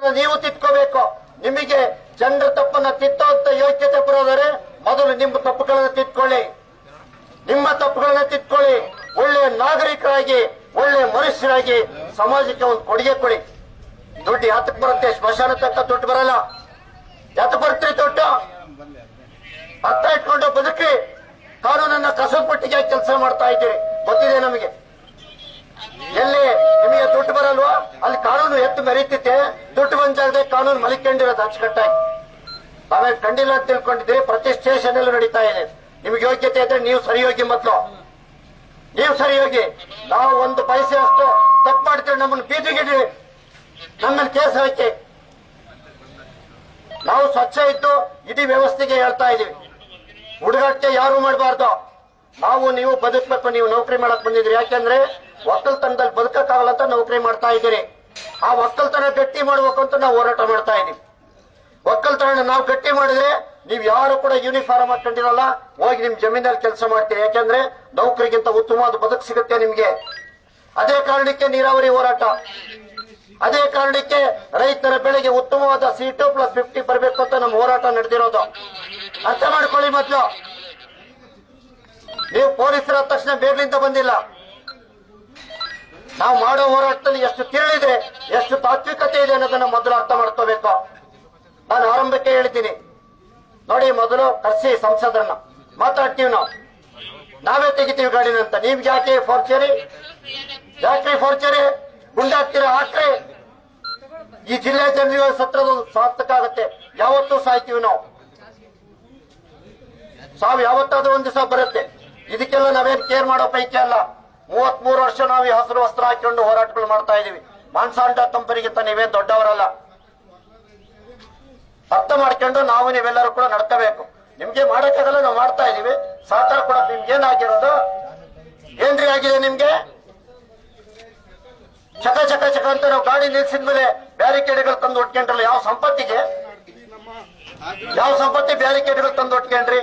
ನೀವು ತಿದ್ಕೋಬೇಕು. ನಿಮಗೆ ಜನರ ತಪ್ಪನ್ನ ತಿತ್ತೋಂತ ಯೋಗ್ಯತೆ ಬರೋದರೆ ಮೊದಲು ನಿಮ್ಮ ತಪ್ಪುಗಳನ್ನ ತಿದ್ಕೊಳ್ಳಿ. ನಿಮ್ಮ ತಪ್ಪುಗಳನ್ನ ತಿದ್ಕೊಳ್ಳಿ. ಒಳ್ಳೆಯ ನಾಗರಿಕರಾಗಿ ಒಳ್ಳೆ ಮನುಷ್ಯರಾಗಿ ಸಮಾಜಕ್ಕೆ ಒಂದು ಕೊಡುಗೆ ಕೊಡಿ. ದುಡ್ಡು ಯಾತಕ್ ಬರುತ್ತೆ? ಸ್ಮಶಾನ ತಕ್ಕ ದುಡ್ಡು ಬರಲ್ಲ. ಯಾತಕ್ ಬರ್ತೀರಿ ದುಡ್ಡು? ಅರ್ಥ ಇಟ್ಕೊಂಡು ಬದುಕಿ ಕಾನೂನನ್ನ ಕಸದ ಪಟ್ಟಿಗೆ ಕೆಲಸ ಮಾಡ್ತಾ ಇದ್ದೀರಿ. ಗೊತ್ತಿದೆ ನಮಗೆ ಎಲ್ಲಿ ನಿಮಗೆ ದುಡ್ಡು ಬರಲ್ವಾ ಅಲ್ಲಿ ಎತ್ತು ಮೆರೀತಿತ್ತೆ, ದುಡ್ಡು ಬಂದಾಗದೆ ಕಾನೂನು ಮಲಿಕೊಂಡಿರೋದು ಅಚ್ಚುಕಟ್ಟಾಗಿ ಆಮೇಲೆ ಕಂಡಿಲ್ಲ ಅಂತ ತಿಳ್ಕೊಂಡಿದ್ರೆ ಪ್ರತಿ ಸ್ಟೇಷನ್ ಅಲ್ಲೂ ನಡೀತಾ ಇದೆ. ನಿಮ್ಗೆ ಯೋಗ್ಯತೆ ಇದ್ರೆ ನೀವು ಸರಿ ಹೋಗಿ ಮೊದಲು. ನೀವು ಸರಿ ಹೋಗಿ ನಾವು ಒಂದು ಪೈಸೆ ಅಷ್ಟು ತಪ್ಪು ಮಾಡ್ತೀವಿ, ನಮ್ಮನ್ನು ಬೀದಿಗಿಡಿ ನಮ್ಮನ್ನು ಕೇಸ್ ಹಾಕಿ. ನಾವು ಸ್ವಚ್ಛ ಇದ್ದು ಇಡೀ ವ್ಯವಸ್ಥೆಗೆ ಹೇಳ್ತಾ ಇದೀವಿ ಹುಡುಗಾಟಕ್ಕೆ ಯಾರು ಮಾಡಬಾರ್ದು. ನಾವು ನೀವು ಬದುಕಬೇಕು, ನೀವು ನೌಕರಿ ಮಾಡಕ್ ಬಂದಿದ್ರಿ ಯಾಕೆಂದ್ರೆ, ಒಕ್ಕಲ್ತನದಲ್ಲಿ ಬದುಕಕ್ಕಾಗಲ್ಲ ಅಂತ ನೌಕರಿ ಮಾಡ್ತಾ ಇದ್ದೀರಿ. ಆ ಒಕ್ಕಲ್ತನ ಗಟ್ಟಿ ಮಾಡ್ಬೇಕು ಅಂತ ನಾವು ಹೋರಾಟ ಮಾಡ್ತಾ ಇದೀವಿ ಒಕ್ಕಲ್ತನ ನಾವು ಗಟ್ಟಿ ಮಾಡಿದ್ರೆ ನೀವು ಯಾರು ಕೂಡ ಯೂನಿಫಾರ್ಮ್ ಹಾಕೊಂಡಿರಲ್ಲ, ಹೋಗಿ ನಿಮ್ ಜಮೀನಲ್ಲಿ ಕೆಲಸ ಮಾಡ್ತೀರಿ. ಯಾಕೆಂದ್ರೆ ನೌಕರಿಗಿಂತ ಉತ್ತಮವಾದ ಬದುಕು ಸಿಗುತ್ತೆ ನಿಮ್ಗೆ. ಅದೇ ಕಾರಣಕ್ಕೆ ನೀರಾವರಿ ಹೋರಾಟ. ಅದೇ ಕಾರಣಕ್ಕೆ ರೈತರ ಬೆಳೆಗೆ ಉತ್ತಮವಾದ ಸೀಟು ಪ್ಲಸ್ ಫಿಫ್ಟಿ ಬರಬೇಕು ಅಂತ ನಮ್ಮ ಹೋರಾಟ ನಡೆದಿರೋದು. ಅರ್ಥ ಮಾಡ್ಕೊಳ್ಳಿ ಮೊದಲು. ನೀವು ಪೊಲೀಸರ ತಕ್ಷಣ ಬೇರ್ಲಿಂದ ಬಂದಿಲ್ಲ. ನಾವು ಮಾಡೋ ಹೋರಾಟದಲ್ಲಿ ಎಷ್ಟು ತಿಳಿದೆ ಎಷ್ಟು ತಾತ್ವಿಕತೆ ಇದೆ ಅನ್ನೋದನ್ನ ಮೊದಲು ಅರ್ಥ ಮಾಡ್ಕೋಬೇಕು. ನಾನು ಆರಂಭಕ್ಕೆ ಹೇಳ್ತೀನಿ ನೋಡಿ, ಮೊದಲು ಕರ್ಸಿ ಸಂಸದರನ್ನ. ಮಾತಾಡ್ತೀವಿ ನಾವು. ನಾವೇ ತೆಗಿತೀವಿ ಗಾಡಿನಂತ ನೀವ್ ಯಾಕೆ ಫೋರ್ಚರಿ? ಯಾಕೆ ಫೋರ್ಚರಿ? ಗುಂಡಾಕ್ತೀರಾ ಹಾಕ್ರಿ. ಈ ಜಿಲ್ಲೆ ಜನರಿಗೆ ಸತ್ರದ ಸಾರ್ಥಕ ಆಗುತ್ತೆ. ಯಾವತ್ತೂ ಸಾಯ್ತೀವಿ ನಾವು. ಸಾವು ಯಾವತ್ತಾದ್ರೂ ಒಂದು ದಿವಸ ಬರುತ್ತೆ. ಇದಕ್ಕೆಲ್ಲ ನಾವೇನ್ ಕೇರ್ ಮಾಡೋ ಪೈಕಿ ಅಲ್ಲ. ಮೂವತ್ ಮೂರು ವರ್ಷ ನಾವು ಈ ಹಸಿರು ವಸ್ತ್ರ ಹಾಕೊಂಡು ಹೋರಾಟಗಳು ಮಾಡ್ತಾ ಇದೀವಿ ಮಾನ್ಸಾಂಡ ತಂಪರಿಗಿಂತ ನೀವೇನ್ ದೊಡ್ಡವರಲ್ಲ. ಅರ್ಥ ಮಾಡ್ಕೊಂಡು ನಾವು ನೀವೆಲ್ಲರೂ ಕೂಡ ನಡ್ಕೋಬೇಕು. ನಿಮ್ಗೆ ಮಾಡೋಕ್ಕಾಗಲ್ಲ ನಾವು ಮಾಡ್ತಾ ಇದೀವಿ ಸಹಕಾರ ಕೂಡ ನಿಮ್ಗೆ ಏನಾಗಿರೋದು? ಏನ್ರಿ ಆಗಿದೆ ನಿಮ್ಗೆ? ಚಕ ಚಕ ಚಕ ಅಂತ ನಾವು ಗಾಡಿ ನಿಲ್ಸಿದ ಮೇಲೆ ಬ್ಯಾರಿಕೇಡ್ಗಳು ತಂದು ಒಟ್ಕೊಂಡ್ರಲ್ಲ, ಯಾವ ಸಂಪತ್ತಿಗೆ? ಯಾವ ಸಂಪತ್ತಿ ಬ್ಯಾರಿಕೇಡ್ಗಳು ತಂದು ಒಟ್ಕೊಂಡ್ರಿ?